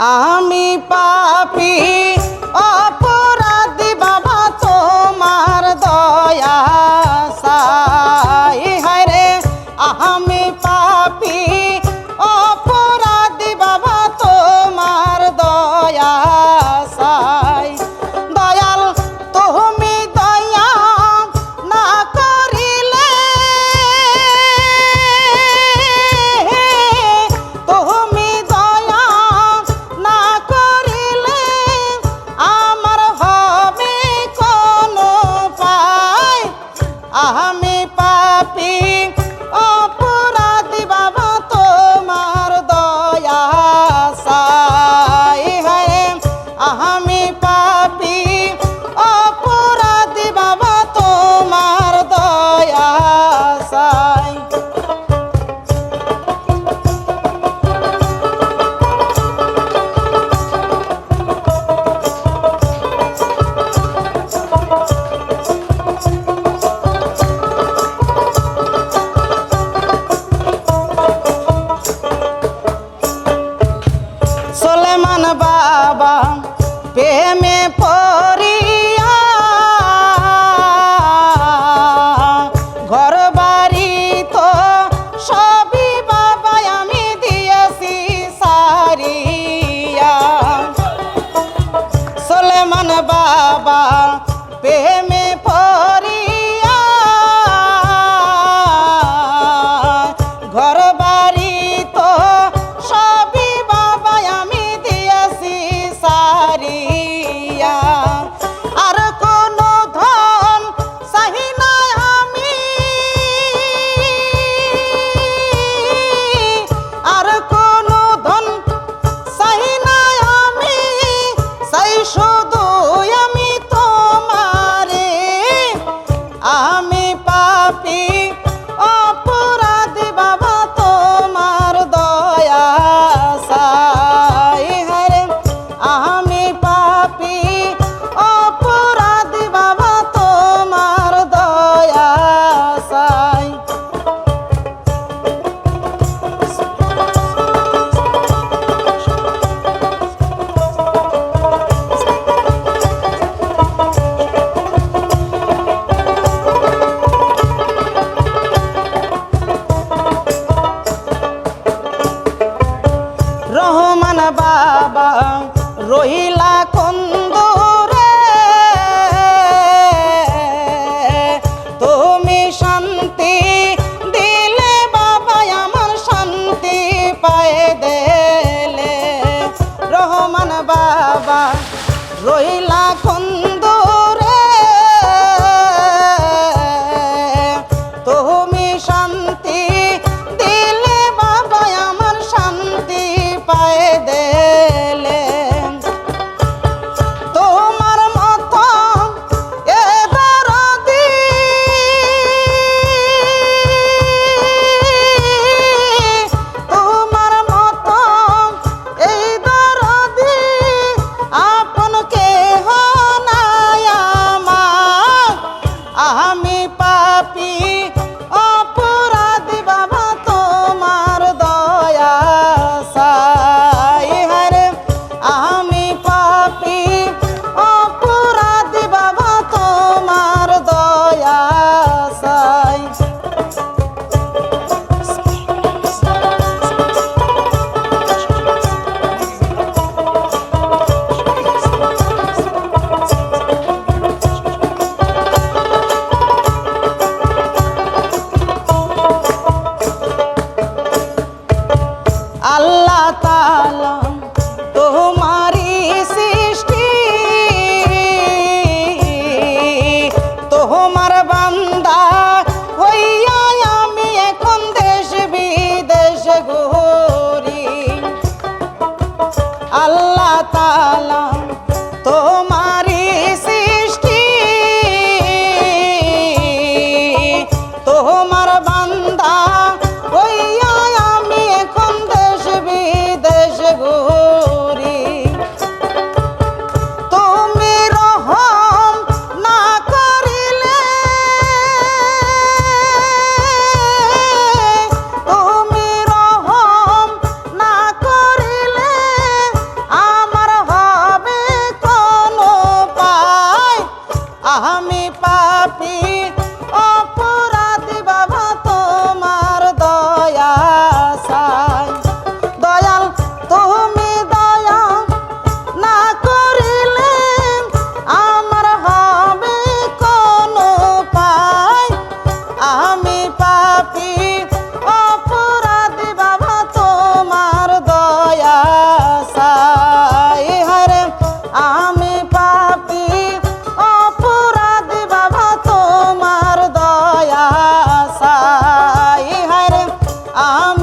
আমি পাপি অপরাধী বাবা তোমার দয়া সাই রে আমি পাপি। প্রেমে পড়ে বাবা রহিলা আল্লাহ তালা তোমা আমি